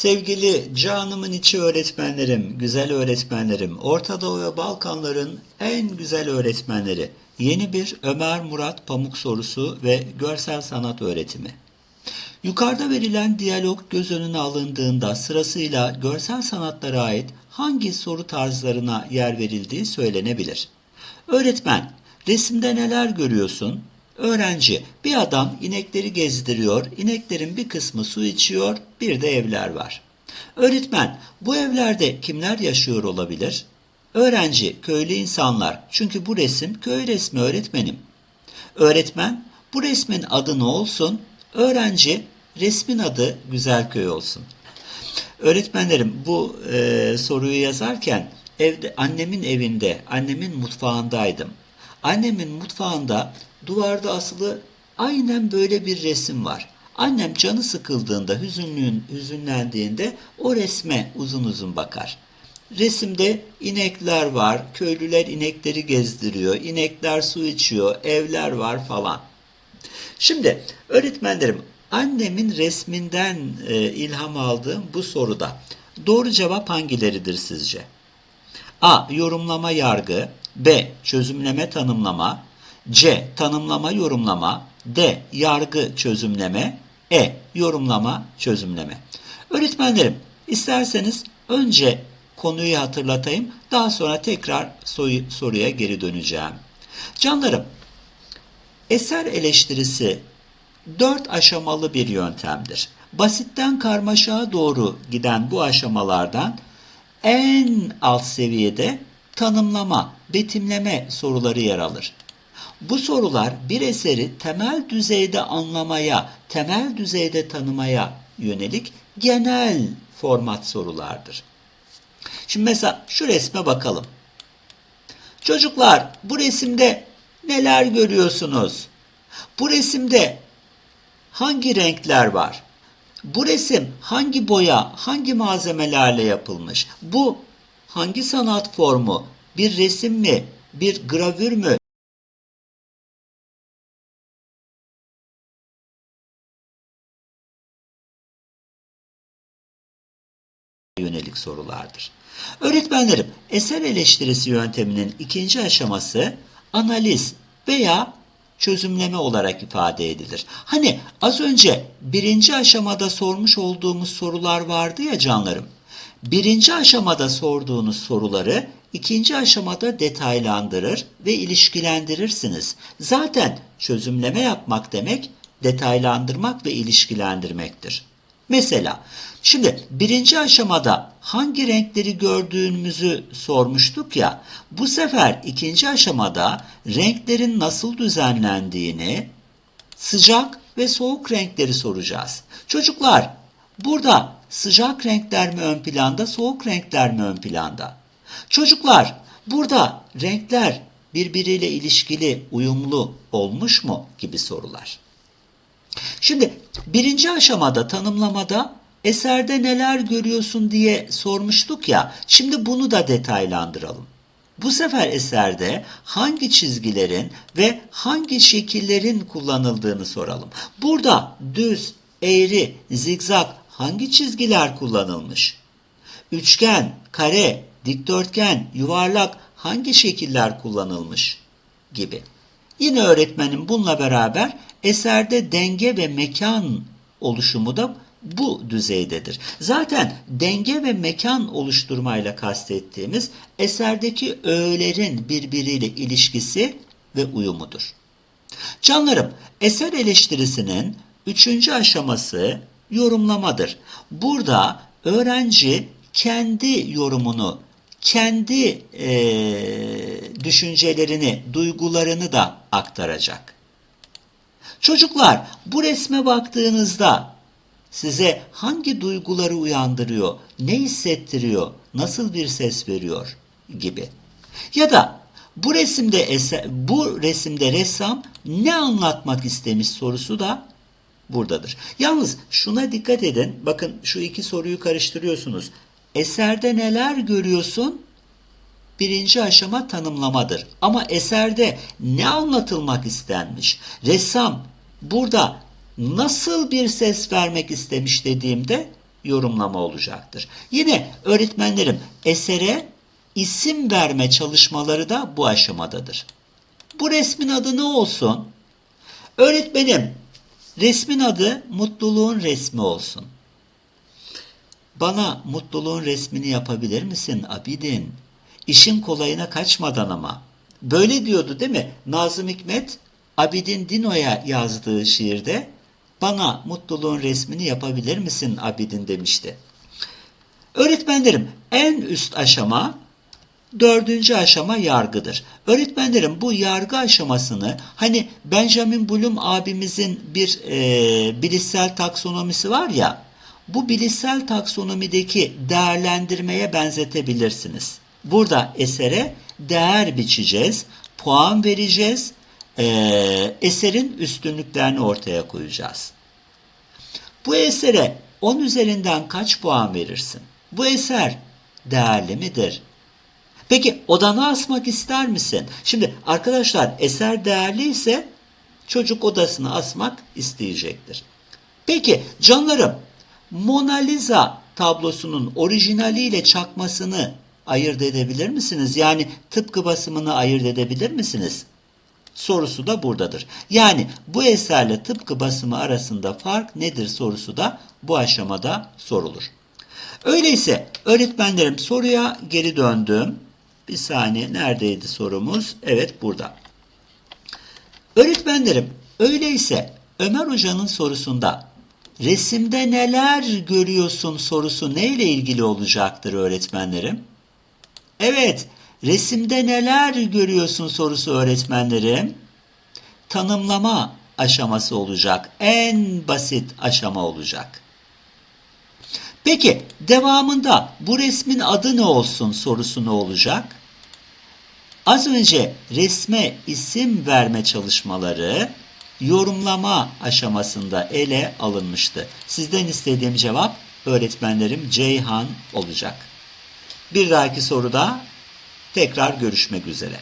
Sevgili canımın içi öğretmenlerim, güzel öğretmenlerim, Orta Doğu ve Balkanların en güzel öğretmenleri. Yeni bir Ömer Murat Pamuk sorusu ve görsel sanat öğretimi. Yukarıda verilen diyalog göz önüne alındığında sırasıyla görsel sanatlara ait hangi soru tarzlarına yer verildiği söylenebilir. Öğretmen, resimde neler görüyorsun? Öğrenci, bir adam inekleri gezdiriyor, ineklerin bir kısmı su içiyor, bir de evler var. Öğretmen, bu evlerde kimler yaşıyor olabilir? Öğrenci, köylü insanlar, çünkü bu resim köy resmi öğretmenim. Öğretmen, bu resmin adı ne olsun? Öğrenci, resmin adı Güzelköy olsun. Öğretmenlerim bu e, soruyu yazarken evde annemin evinde, annemin mutfağındaydım. Annemin mutfağında duvarda asılı aynen böyle bir resim var. Annem canı sıkıldığında, hüzünlüğün, hüzünlendiğinde o resme uzun uzun bakar. Resimde inekler var, köylüler inekleri gezdiriyor, inekler su içiyor, evler var falan. Şimdi öğretmenlerim annemin resminden e, ilham aldığım bu soruda doğru cevap hangileridir sizce? A. Yorumlama yargı B. Çözümleme tanımlama C. Tanımlama yorumlama D. Yargı çözümleme E. Yorumlama çözümleme Öğretmenlerim isterseniz önce konuyu hatırlatayım daha sonra tekrar soyu, soruya geri döneceğim. Canlarım eser eleştirisi dört aşamalı bir yöntemdir. Basitten karmaşağa doğru giden bu aşamalardan en alt seviyede tanımlama, betimleme soruları yer alır. Bu sorular bir eseri temel düzeyde anlamaya, temel düzeyde tanımaya yönelik genel format sorulardır. Şimdi mesela şu resme bakalım. Çocuklar bu resimde neler görüyorsunuz? Bu resimde hangi renkler var? Bu resim hangi boya, hangi malzemelerle yapılmış? Bu hangi sanat formu? Bir resim mi? Bir gravür mü? yönelik sorulardır. Öğretmenlerim, eser eleştirisi yönteminin ikinci aşaması analiz veya çözümleme olarak ifade edilir. Hani az önce birinci aşamada sormuş olduğumuz sorular vardı ya canlarım. Birinci aşamada sorduğunuz soruları ikinci aşamada detaylandırır ve ilişkilendirirsiniz. Zaten çözümleme yapmak demek detaylandırmak ve ilişkilendirmektir. Mesela şimdi birinci aşamada hangi renkleri gördüğümüzü sormuştuk ya bu sefer ikinci aşamada renklerin nasıl düzenlendiğini sıcak ve soğuk renkleri soracağız. Çocuklar burada sıcak renkler mi ön planda soğuk renkler mi ön planda? Çocuklar burada renkler birbiriyle ilişkili uyumlu olmuş mu gibi sorular. Şimdi birinci aşamada tanımlamada eserde neler görüyorsun diye sormuştuk ya. Şimdi bunu da detaylandıralım. Bu sefer eserde hangi çizgilerin ve hangi şekillerin kullanıldığını soralım. Burada düz, eğri, zigzag hangi çizgiler kullanılmış? Üçgen, kare, dikdörtgen, yuvarlak hangi şekiller kullanılmış gibi. Yine öğretmenim bununla beraber eserde denge ve mekan oluşumu da bu düzeydedir. Zaten denge ve mekan oluşturmayla kastettiğimiz eserdeki öğelerin birbiriyle ilişkisi ve uyumudur. Canlarım, eser eleştirisinin üçüncü aşaması yorumlamadır. Burada öğrenci kendi yorumunu, kendi e, düşüncelerini, duygularını da aktaracak. Çocuklar bu resme baktığınızda size hangi duyguları uyandırıyor, ne hissettiriyor, nasıl bir ses veriyor gibi. Ya da bu resimde bu resimde ressam ne anlatmak istemiş sorusu da buradadır. Yalnız şuna dikkat edin. Bakın şu iki soruyu karıştırıyorsunuz. Eserde neler görüyorsun? Birinci aşama tanımlamadır. Ama eserde ne anlatılmak istenmiş? Ressam burada nasıl bir ses vermek istemiş dediğimde yorumlama olacaktır. Yine öğretmenlerim esere isim verme çalışmaları da bu aşamadadır. Bu resmin adı ne olsun? Öğretmenim, resmin adı mutluluğun resmi olsun. Bana mutluluğun resmini yapabilir misin Abidin? İşin kolayına kaçmadan ama. Böyle diyordu değil mi? Nazım Hikmet Abidin Dino'ya yazdığı şiirde bana mutluluğun resmini yapabilir misin Abidin demişti. Öğretmenlerim en üst aşama dördüncü aşama yargıdır. Öğretmenlerim bu yargı aşamasını hani Benjamin Bloom abimizin bir e, bilişsel taksonomisi var ya bu bilişsel taksonomideki değerlendirmeye benzetebilirsiniz. Burada esere değer biçeceğiz, puan vereceğiz, e, eserin üstünlüklerini ortaya koyacağız. Bu esere 10 üzerinden kaç puan verirsin? Bu eser değerli midir? Peki odana asmak ister misin? Şimdi arkadaşlar eser değerli ise çocuk odasına asmak isteyecektir. Peki canlarım Mona Lisa tablosunun orijinaliyle çakmasını ayırt edebilir misiniz? Yani tıpkı basımını ayırt edebilir misiniz? Sorusu da buradadır. Yani bu eserle tıpkı basımı arasında fark nedir sorusu da bu aşamada sorulur. Öyleyse öğretmenlerim soruya geri döndüm. Bir saniye neredeydi sorumuz? Evet burada. Öğretmenlerim öyleyse Ömer Hoca'nın sorusunda resimde neler görüyorsun sorusu neyle ilgili olacaktır öğretmenlerim? Evet, resimde neler görüyorsun sorusu öğretmenlerim. Tanımlama aşaması olacak. En basit aşama olacak. Peki devamında bu resmin adı ne olsun sorusu ne olacak? Az önce resme isim verme çalışmaları yorumlama aşamasında ele alınmıştı. Sizden istediğim cevap öğretmenlerim Ceyhan olacak. Bir dahaki soruda tekrar görüşmek üzere.